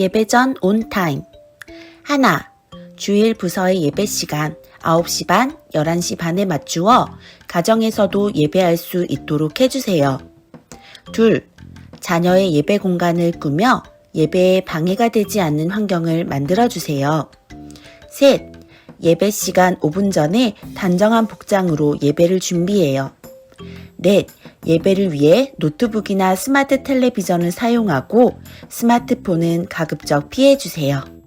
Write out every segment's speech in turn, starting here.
예배 전 온타임. 하나, 주일 부서의 예배 시간 9시 반, 11시 반에 맞추어 가정에서도 예배할 수 있도록 해주세요. 둘, 자녀의 예배 공간을 꾸며 예배에 방해가 되지 않는 환경을 만들어주세요. 셋, 예배 시간 5분 전에 단정한 복장으로 예배를 준비해요. 넷, 예배를 위해 노트북이나 스마트 텔레비전을 사용하고 스마트폰은 가급적 피해 주세요.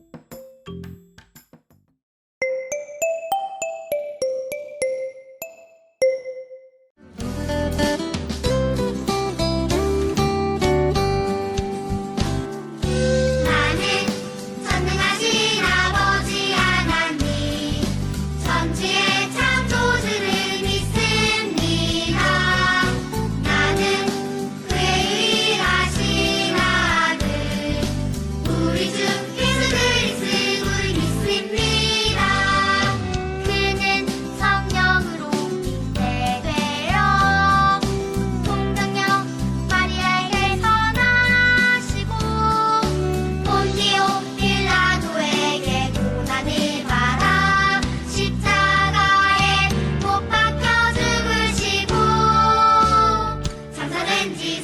장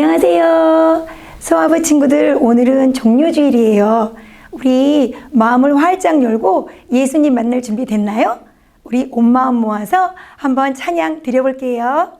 안녕하세요. 소아부 친구들, 오늘은 종료주일이에요. 우리 마음을 활짝 열고 예수님 만날 준비 됐나요? 우리 온 마음 모아서 한번 찬양 드려볼게요.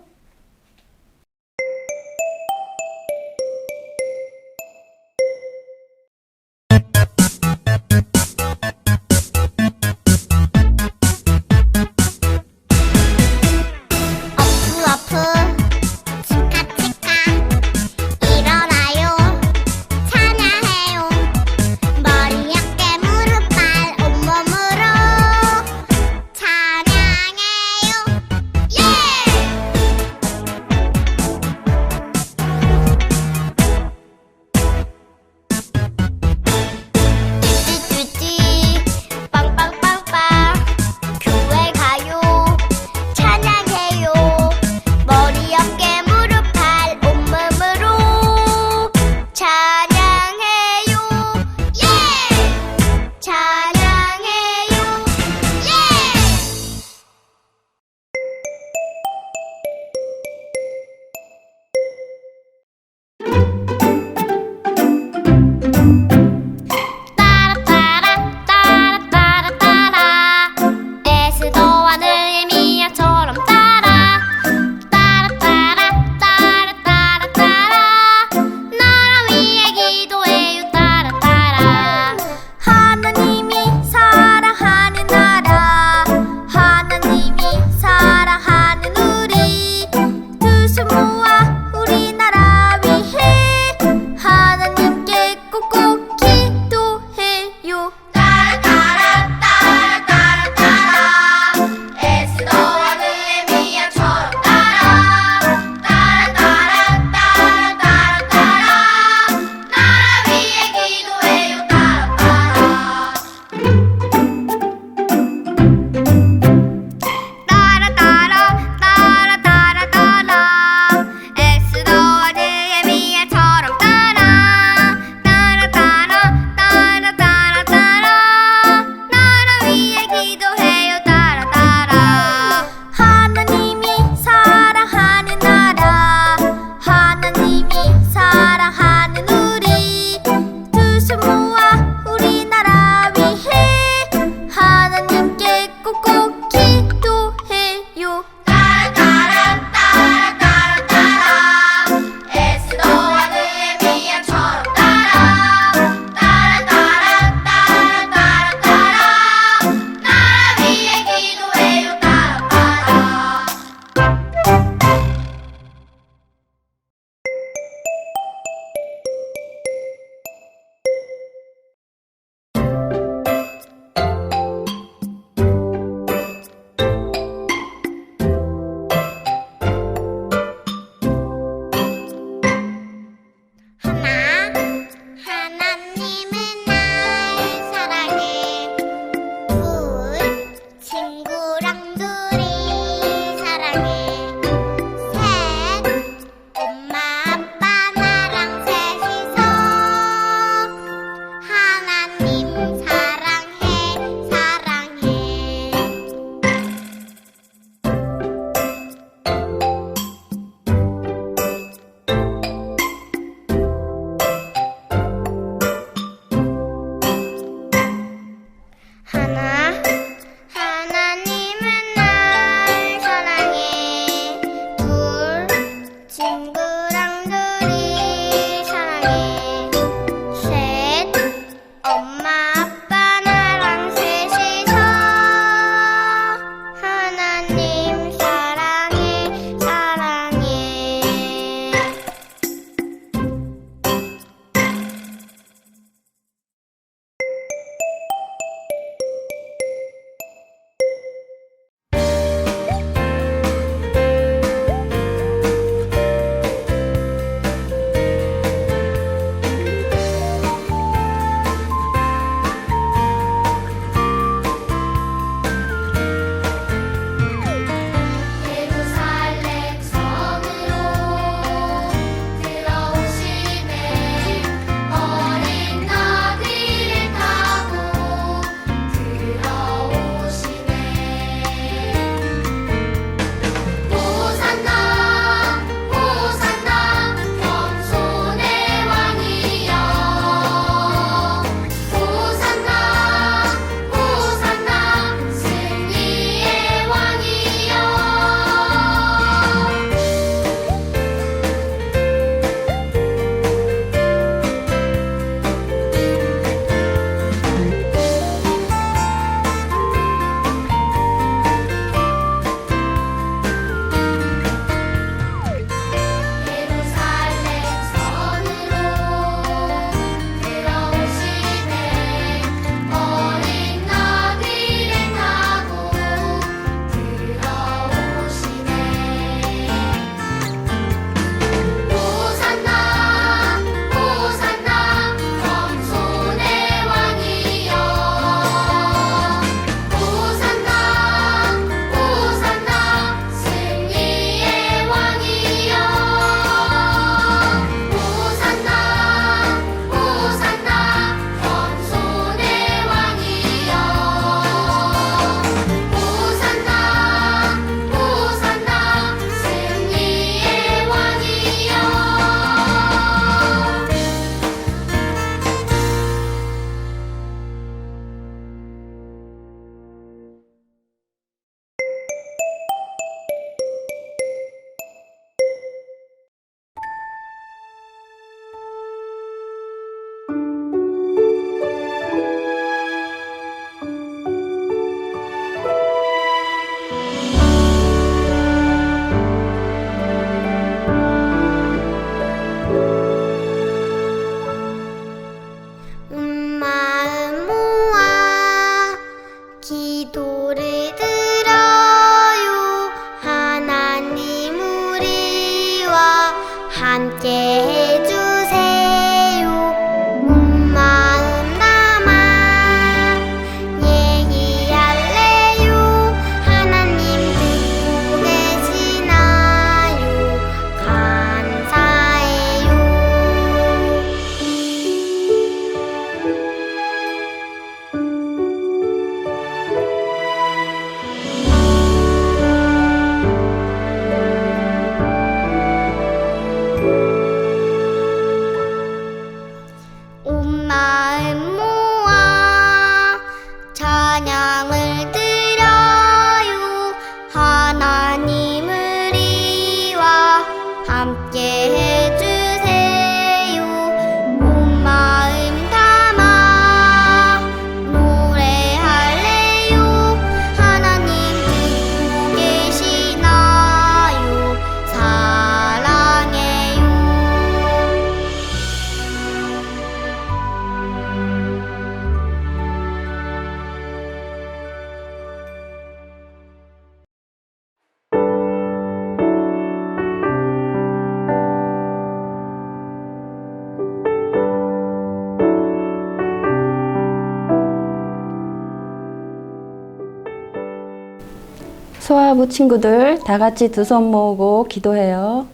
소아부 친구들 다 같이 두 손 모으고 기도해요.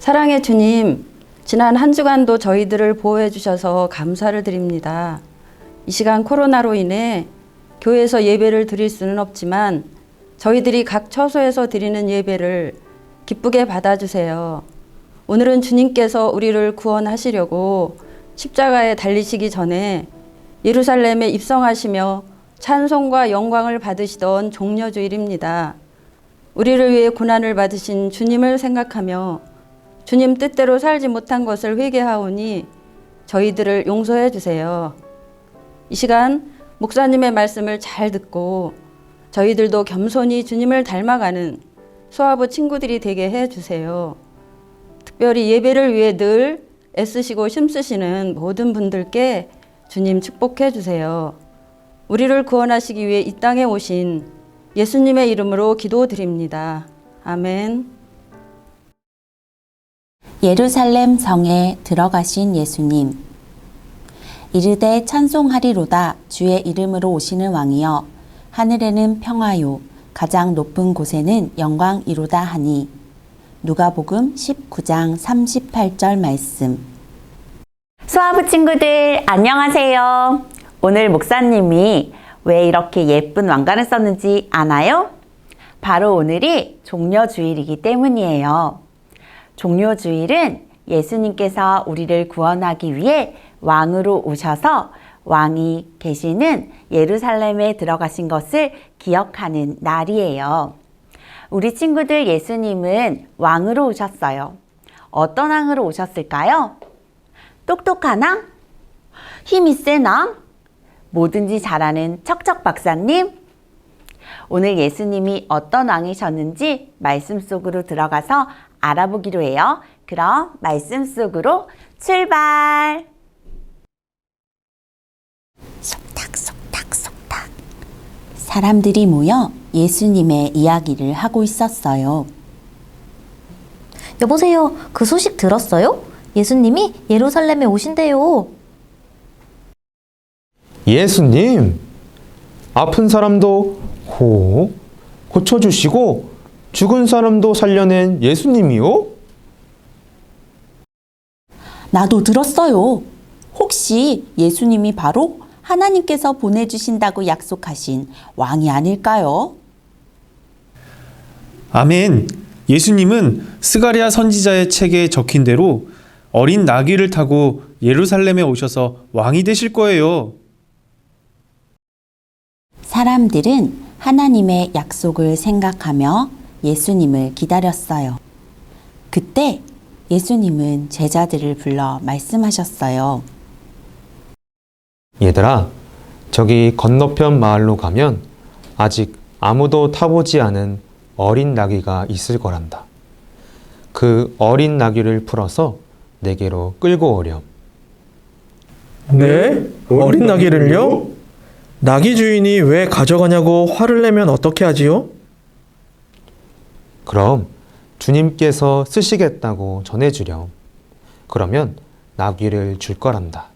사랑의 주님, 지난 한 주간도 저희들을 보호해 주셔서 감사를 드립니다. 이 시간 코로나로 인해 교회에서 예배를 드릴 수는 없지만 저희들이 각 처소에서 드리는 예배를 기쁘게 받아주세요. 오늘은 주님께서 우리를 구원하시려고 십자가에 달리시기 전에 예루살렘에 입성하시며 찬송과 영광을 받으시던 종려 주일입니다. 우리를 위해 고난을 받으신 주님을 생각하며 주님 뜻대로 살지 못한 것을 회개하오니 저희들을 용서해 주세요. 이 시간 목사님의 말씀을 잘 듣고 저희들도 겸손히 주님을 닮아가는 수아부 친구들이 되게 해 주세요. 특별히 예배를 위해 늘 애쓰시고 힘쓰시는 모든 분들께 주님 축복해 주세요. 우리를 구원하시기 위해 이 땅에 오신 예수님의 이름으로 기도드립니다. 아멘. 예루살렘 성에 들어가신 예수님. 이르되 찬송하리로다 주의 이름으로 오시는 왕이여 하늘에는 평화요 가장 높은 곳에는 영광이로다 하니 누가복음 19장 38절 말씀. 수아부 친구들 안녕하세요. 오늘 목사님이 왜 이렇게 예쁜 왕관을 썼는지 아나요? 바로 오늘이 종려주일이기 때문이에요. 종려주일은 예수님께서 우리를 구원하기 위해 왕으로 오셔서 왕이 계시는 예루살렘에 들어가신 것을 기억하는 날이에요. 우리 친구들 예수님은 왕으로 오셨어요. 어떤 왕으로 오셨을까요? 똑똑한 왕? 힘이 센 왕? 뭐든지 잘하는 척척 박사님? 오늘 예수님이 어떤 왕이셨는지 말씀 속으로 들어가서 알아보기로 해요. 그럼 말씀 속으로 출발! 속닥 속닥 속닥. 사람들이 모여 예수님의 이야기를 하고 있었어요. 여보세요. 그 소식 들었어요? 예수님이 예루살렘에 오신대요. 예수님, 아픈 사람도 호 고쳐주시고 죽은 사람도 살려낸 예수님이요? 나도 들었어요. 혹시 예수님이 바로 하나님께서 보내주신다고 약속하신 왕이 아닐까요? 아멘. 예수님은 스가랴 선지자의 책에 적힌 대로 어린 나귀를 타고 예루살렘에 오셔서 왕이 되실 거예요. 사람들은 하나님의 약속을 생각하며 예수님을 기다렸어요. 그때 예수님은 제자들을 불러 말씀하셨어요. 얘들아, 저기 건너편 마을로 가면 아직 아무도 타보지 않은 어린 나귀가 있을 거란다. 그 어린 나귀를 풀어서 내게로 끌고 오렴. 네? 어린 나귀를요? 나귀 주인이 왜 가져가냐고 화를 내면 어떻게 하지요? 그럼 주님께서 쓰시겠다고 전해주렴. 그러면 나귀를 줄 거란다.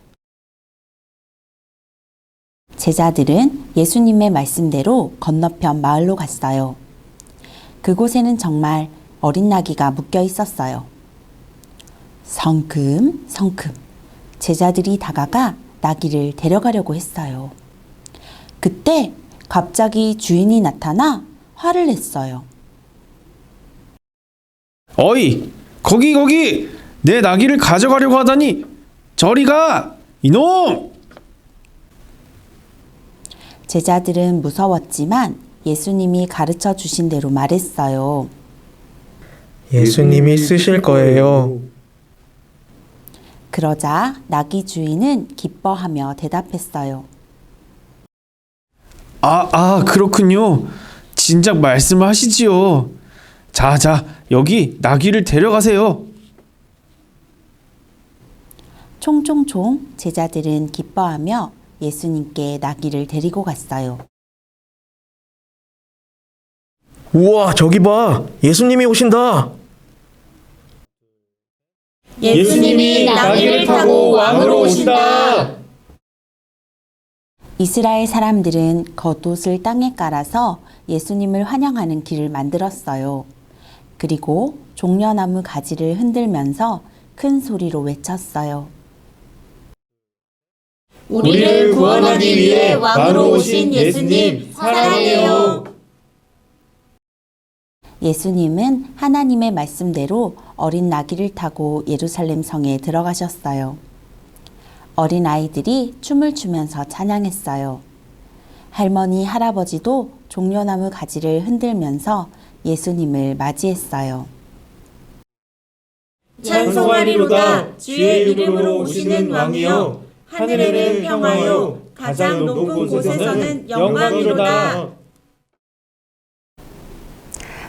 제자들은 예수님의 말씀대로 건너편 마을로 갔어요. 그곳에는 정말 어린 나귀가 묶여 있었어요. 성큼, 성큼. 제자들이 다가가 나귀를 데려가려고 했어요. 그때 갑자기 주인이 나타나 화를 냈어요. 어이, 거기 거기 내 나귀를 가져가려고 하다니 저리 가 이놈! 제자들은 무서웠지만 예수님이 가르쳐 주신 대로 말했어요. 예수님이 쓰실 거예요. 그러자 나귀 주인은 기뻐하며 대답했어요. 아, 아, 그렇군요. 진작 말씀을 하시지요. 자, 자, 여기 나귀를 데려가세요. 총총총 제자들은 기뻐하며 예수님께 나귀를 데리고 갔어요. 우와, 저기 봐. 예수님이 오신다. 예수님이 나귀를 타고 왕으로 오신다. 이스라엘 사람들은 겉옷을 땅에 깔아서 예수님을 환영하는 길을 만들었어요. 그리고 종려나무 가지를 흔들면서 큰 소리로 외쳤어요. 우리를 구원하기 위해 왕으로 오신 예수님 사랑해요. 예수님은 하나님의 말씀대로 어린 나귀를 타고 예루살렘 성에 들어가셨어요. 어린 아이들이 춤을 추면서 찬양했어요. 할머니, 할아버지도 종려나무 가지를 흔들면서 예수님을 맞이했어요. 찬송하리로다 주의 이름으로 오시는 왕이여 하늘에는 평화요 가장 높은 곳에서는 영광이로다.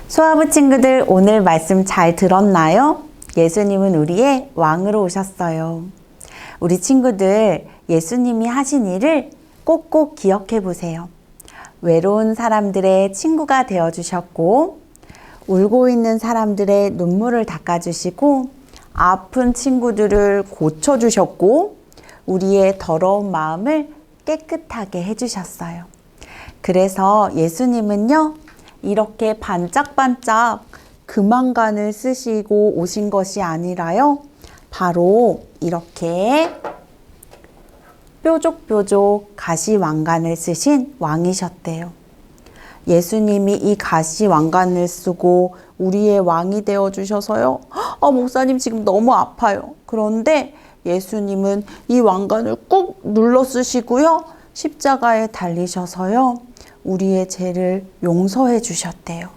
수아부 친구들 오늘 말씀 잘 들었나요? 예수님은 우리의 왕으로 오셨어요. 우리 친구들 예수님이 하신 일을 꼭꼭 기억해 보세요. 외로운 사람들의 친구가 되어 주셨고 울고 있는 사람들의 눈물을 닦아 주시고 아픈 친구들을 고쳐 주셨고 우리의 더러운 마음을 깨끗하게 해 주셨어요. 그래서 예수님은요, 이렇게 반짝반짝 금왕관을 쓰시고 오신 것이 아니라요, 바로 이렇게 뾰족뾰족 가시 왕관을 쓰신 왕이셨대요. 예수님이 이 가시 왕관을 쓰고 우리의 왕이 되어 주셔서요. 아, 목사님 지금 너무 아파요. 그런데 예수님은 이 왕관을 꾹 눌러 쓰시고요. 십자가에 달리셔서요. 우리의 죄를 용서해 주셨대요.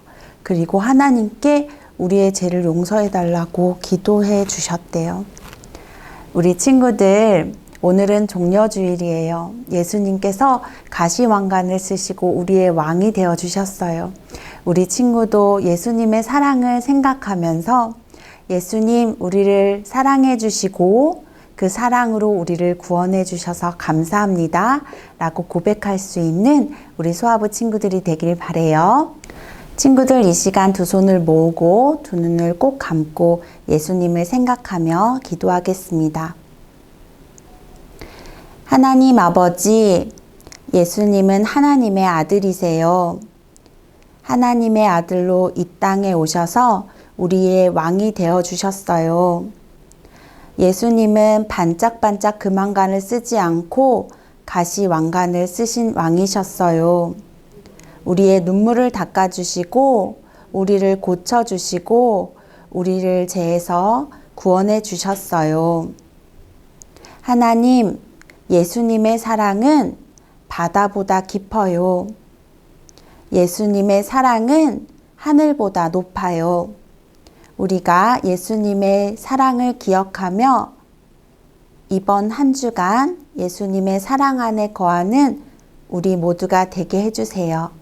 그리고 하나님께 우리의 죄를 용서해 달라고 기도해 주셨대요. 우리 친구들, 오늘은 종려주일이에요. 예수님께서 가시왕관을 쓰시고 우리의 왕이 되어 주셨어요. 우리 친구도 예수님의 사랑을 생각하면서 예수님, 우리를 사랑해 주시고 그 사랑으로 우리를 구원해 주셔서 감사합니다. 라고 고백할 수 있는 우리 소아부 친구들이 되길 바래요. 친구들 이 시간 두 손을 모으고 두 눈을 꼭 감고 예수님을 생각하며 기도하겠습니다. 하나님 아버지, 예수님은 하나님의 아들이세요. 하나님의 아들로 이 땅에 오셔서 우리의 왕이 되어 주셨어요. 예수님은 반짝반짝 금왕관을 쓰지 않고 가시 왕관을 쓰신 왕이셨어요. 우리의 눈물을 닦아주시고, 우리를 고쳐주시고, 우리를 죄에서 구원해 주셨어요. 하나님, 예수님의 사랑은 바다보다 깊어요. 예수님의 사랑은 하늘보다 높아요. 우리가 예수님의 사랑을 기억하며 이번 한 주간 예수님의 사랑 안에 거하는 우리 모두가 되게 해주세요.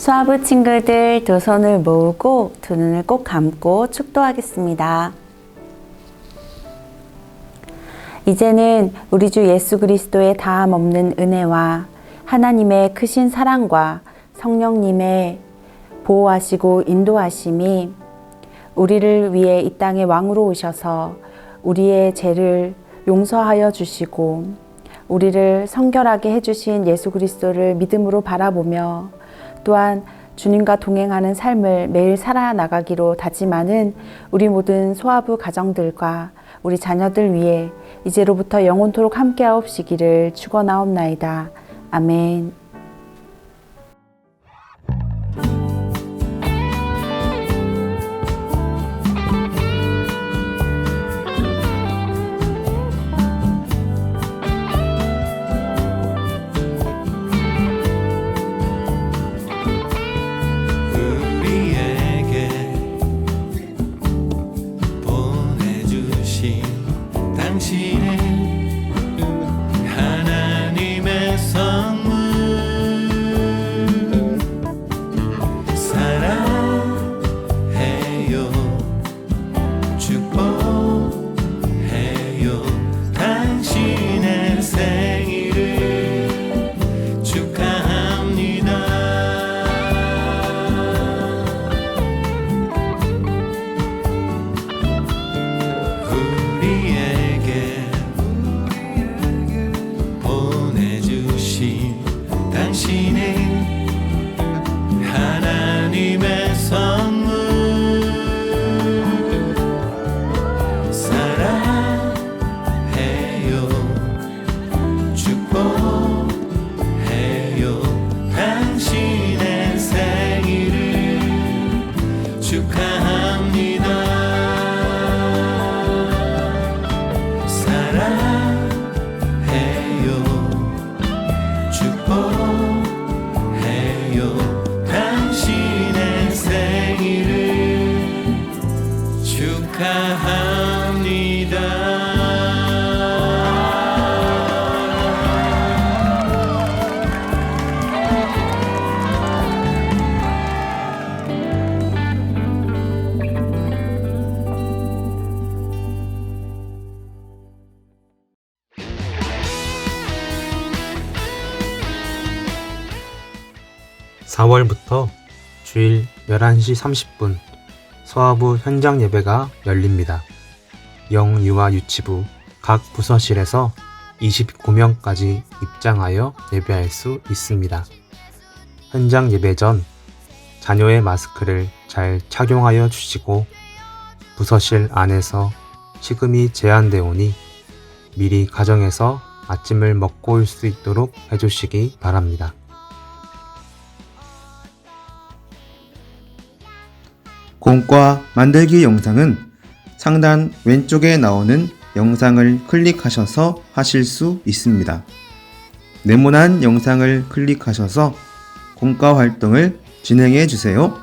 수아부 친구들 두 손을 모으고 두 눈을 꼭 감고 축도하겠습니다. 이제는 우리 주 예수 그리스도의 다함 없는 은혜와 하나님의 크신 사랑과 성령님의 보호하시고 인도하심이 우리를 위해 이 땅에 왕으로 오셔서 우리의 죄를 용서하여 주시고 우리를 성결하게 해주신 예수 그리스도를 믿음으로 바라보며 또한 주님과 동행하는 삶을 매일 살아나가기로 다짐하는 우리 모든 소아부 가정들과 우리 자녀들 위해 이제로부터 영원토록 함께하옵시기를 축원하옵나이다. 아멘. 4월부터 주일 11시 30분 서하부 현장 예배가 열립니다. 영유아 유치부 각 부서실에서 29명까지 입장하여 예배할 수 있습니다. 현장 예배 전 자녀의 마스크를 잘 착용하여 주시고 부서실 안에서 식음이 제한되어 오니 미리 가정에서 아침을 먹고 올 수 있도록 해주시기 바랍니다. 공과 만들기 영상은 상단 왼쪽에 나오는 영상을 클릭하셔서 하실 수 있습니다. 네모난 영상을 클릭하셔서 공과 활동을 진행해 주세요.